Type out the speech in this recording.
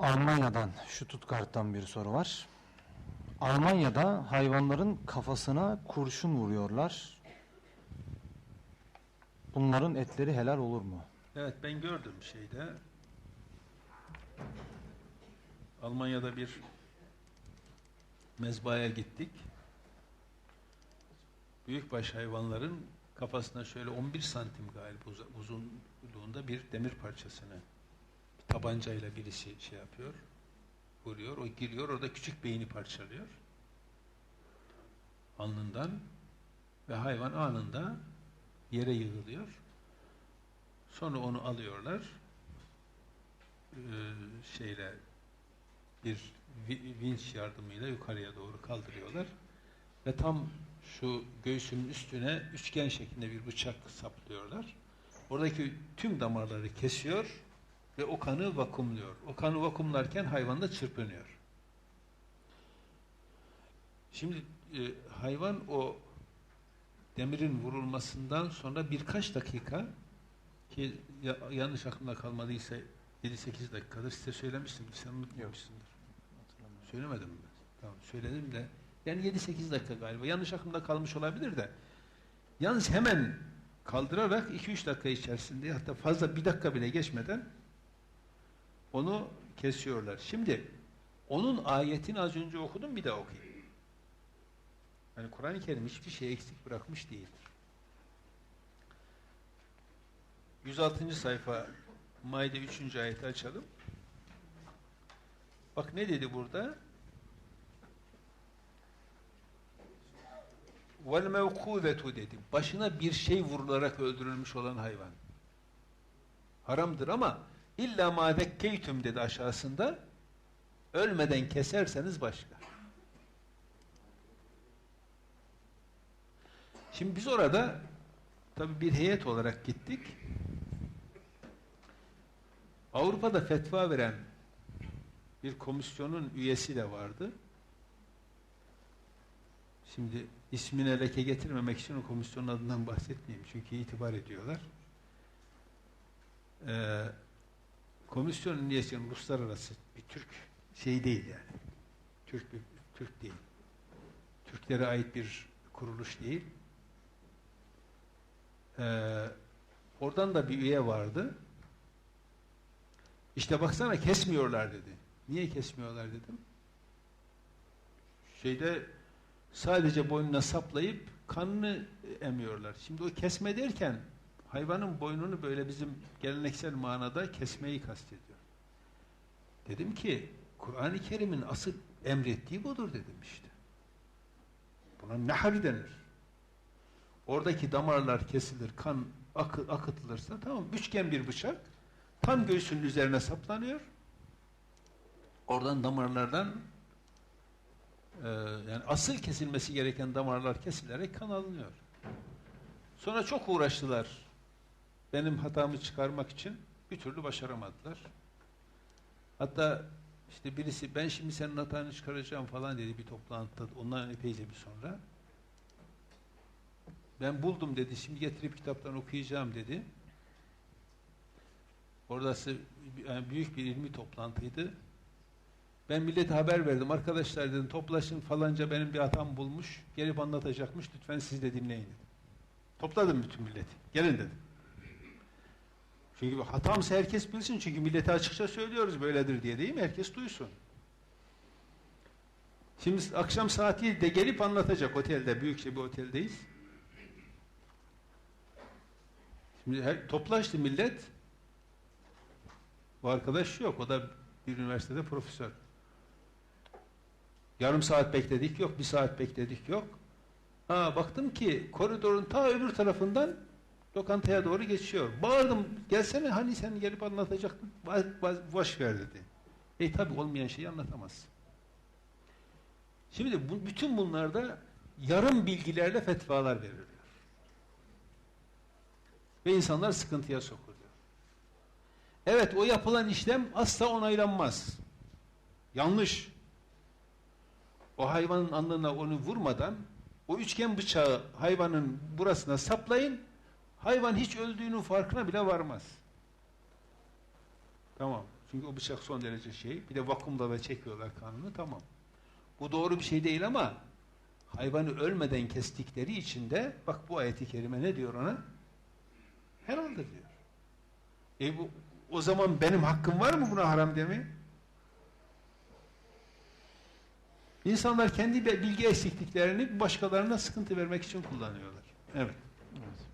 Almanya'dan, Stuttgart'tan bir soru var. Almanya'da hayvanların kafasına kurşun vuruyorlar. Bunların etleri helal olur mu? Evet ben gördüm şeyde. Almanya'da bir mezbaya gittik. Büyükbaş hayvanların kafasına şöyle 11 santim galiba uz- uzunluğunda bir demir parçasını tabancayla birisi şey yapıyor, vuruyor. O giriyor, orada küçük beyni parçalıyor. Alnından ve hayvan anında yere yığılıyor. Sonra onu alıyorlar. Ee, şeyle bir vi- vinç yardımıyla yukarıya doğru kaldırıyorlar. Ve tam şu göğsünün üstüne üçgen şeklinde bir bıçak saplıyorlar. Oradaki tüm damarları kesiyor ve o kanı vakumluyor. O kanı vakumlarken hayvan da çırpınıyor. Şimdi e, hayvan o demirin vurulmasından sonra birkaç dakika ki ya- yanlış aklımda kalmadıysa 7-8 dakikadır size söylemiştim. Sen unutmamışsındır. Söylemedim mi? Tamam söyledim de yani 7-8 dakika galiba. Yanlış aklımda kalmış olabilir de. Yalnız hemen kaldırarak 2-3 dakika içerisinde hatta fazla bir dakika bile geçmeden onu kesiyorlar. Şimdi onun ayetini az önce okudum bir daha okuyayım. Yani Kur'an-ı Kerim hiçbir şey eksik bırakmış değildir. 106. sayfa Maide 3. ayeti açalım. Bak ne dedi burada? Vel mevkuvetu dedi. Başına bir şey vurularak öldürülmüş olan hayvan. Haramdır ama illa ma zekkeytüm dedi aşağısında. Ölmeden keserseniz başka. Şimdi biz orada tabi bir heyet olarak gittik. Avrupa'da fetva veren bir komisyonun üyesi de vardı. Şimdi ismine leke getirmemek için o komisyonun adından bahsetmeyeyim. Çünkü itibar ediyorlar. Ee, komisyonun üyesi uluslararası bir Türk şey değil yani. Türk bir Türk değil. Türklere ait bir kuruluş değil. Ee, oradan da bir üye vardı. İşte baksana kesmiyorlar dedi. Niye kesmiyorlar dedim. Şeyde sadece boynuna saplayıp kanını emiyorlar. Şimdi o kesme derken hayvanın boynunu böyle bizim geleneksel manada kesmeyi kastediyor. Dedim ki Kur'an-ı Kerim'in asıl emrettiği budur dedim işte. Buna nahr denir. Oradaki damarlar kesilir, kan akı, akıtılırsa tamam üçgen bir bıçak tam göğsünün üzerine saplanıyor. Oradan damarlardan e, yani asıl kesilmesi gereken damarlar kesilerek kan alınıyor. Sonra çok uğraştılar. Benim hatamı çıkarmak için bir türlü başaramadılar. Hatta işte birisi ben şimdi senin hatanı çıkaracağım falan dedi bir toplantıda ondan epeyce bir sonra. Ben buldum dedi. Şimdi getirip kitaptan okuyacağım dedi. Oradası yani büyük bir ilmi toplantıydı. Ben millete haber verdim. Arkadaşlar dedim toplaşın falanca benim bir hatam bulmuş. Gelip anlatacakmış. Lütfen siz de dinleyin dedim. Topladım bütün milleti. Gelin dedim. Çünkü hatamsa herkes bilsin. Çünkü millete açıkça söylüyoruz böyledir diye değil mi? Herkes duysun. Şimdi akşam saat 7'de gelip anlatacak otelde. Büyükçe bir oteldeyiz. Şimdi her, toplaştı millet. Bu arkadaş yok. O da bir üniversitede profesör. Yarım saat bekledik yok. Bir saat bekledik yok. Ha, baktım ki koridorun ta öbür tarafından lokantaya doğru geçiyor. Bağırdım. Gelsene hani sen gelip anlatacaktın. Ba- ba- Boş ver dedi. E tabi olmayan şeyi anlatamaz. Şimdi bu, bütün bunlarda yarım bilgilerle fetvalar veriliyor. Ve insanlar sıkıntıya sokuluyor. Evet o yapılan işlem asla onaylanmaz. Yanlış. O hayvanın alnına onu vurmadan o üçgen bıçağı hayvanın burasına saplayın hayvan hiç öldüğünün farkına bile varmaz. Tamam. Çünkü o bıçak son derece şey. Bir de vakumla da çekiyorlar kanını tamam. Bu doğru bir şey değil ama hayvanı ölmeden kestikleri için de bak bu ayeti kerime ne diyor ona? Helaldir diyor. E bu o zaman benim hakkım var mı buna haram demeye? İnsanlar kendi bilgi eksikliklerini başkalarına sıkıntı vermek için kullanıyorlar. Evet. Evet.